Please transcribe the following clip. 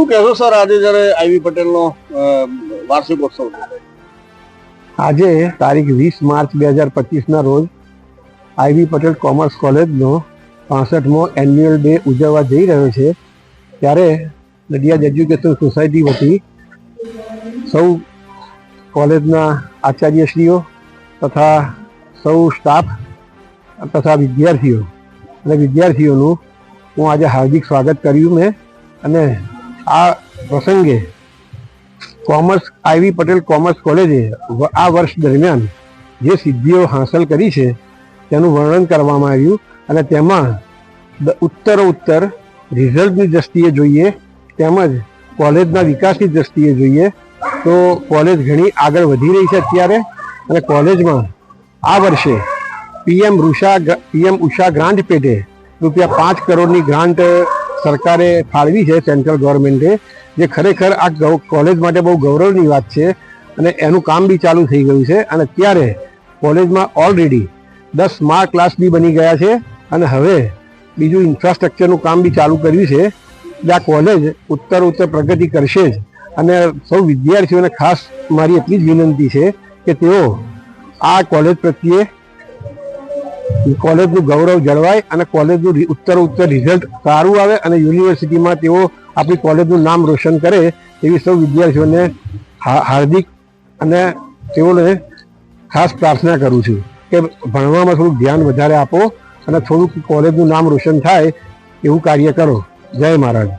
શું કહેશો સર આજે જ્યારે આઈવી પટેલનો અ, વાર્ષિકોત્સવ આજે તારીખ વીસ માર્ચ બે હજાર પચીસના રોજ આઈવી પટેલ કોમર્સ કોલેજનો પાસઠમો એન્યુઅલ ડે ઉજવવા જઈ રહ્યો છે. ત્યારે નડિયાદ એજ્યુકેશન સોસાયટી વતી સૌ કોલેજના આચાર્યશ્રીઓ તથા સૌ સ્ટાફ તથા વિદ્યાર્થીઓ અને વિદ્યાર્થીઓનું હું આજે હાર્દિક સ્વાગત કર્યું મેં અને આ પ્રસંગે કોમર્સ આઈવી પટેલ કોમર્સ કોલેજે આ વર્ષ દરમિયાન જે સિદ્ધિઓ હાંસલ કરી છે, તેનું વર્ણન કરવામાં આવ્યું અને તેમાં ઉત્તરોત્તર રિઝલ્ટની દ્રષ્ટિએ જોઈએ, તેમજ કોલેજના વિકાસની દ્રષ્ટિએ જોઈએ, તો કોલેજ ઘણી આગળ વધી રહી છે અત્યારે અને કોલેજમાં આ વર્ષે PM RUSA PM USHA grant પેટે રૂપિયા પાંચ કરોડની ગ્રાન્ટ સરકારે ફાળવી છે સેન્ટ્રલ ગવર્મેન્ટે, જે ખરેખર આ કોલેજ માટે બહુ ગૌરવની વાત છે અને એનું કામ બી ચાલુ થઈ ગયું છે અને અત્યારે કોલેજમાં ઓલરેડી દસ સ્માર્ટ ક્લાસ બી બની ગયા છે અને હવે બીજું ઇન્ફ્રાસ્ટ્રક્ચરનું કામ બી ચાલુ કર્યું છે એટલે આ કોલેજ ઉત્તર ઉત્તર પ્રગતિ કરશે જ. અને સૌ વિદ્યાર્થીઓને ખાસ મારી એટલી જ વિનંતી છે કે તેઓ આ કોલેજ પ્રત્યે કોલેજનું ગૌરવ જળવાય અને કોલેજનું ઉત્તર ઉત્તર રિઝલ્ટ સારું આવે અને યુનિવર્સિટીમાં તેઓ આપણી કોલેજનું નામ રોશન કરે એવી સૌ વિદ્યાર્થીઓને હાર્દિક અને તેઓને ખાસ પ્રાર્થના કરું છું કે ભણવામાં થોડુંક ધ્યાન વધારે આપો અને થોડુંક કોલેજનું નામ રોશન થાય એવું કાર્ય કરો. જય મહારાજ.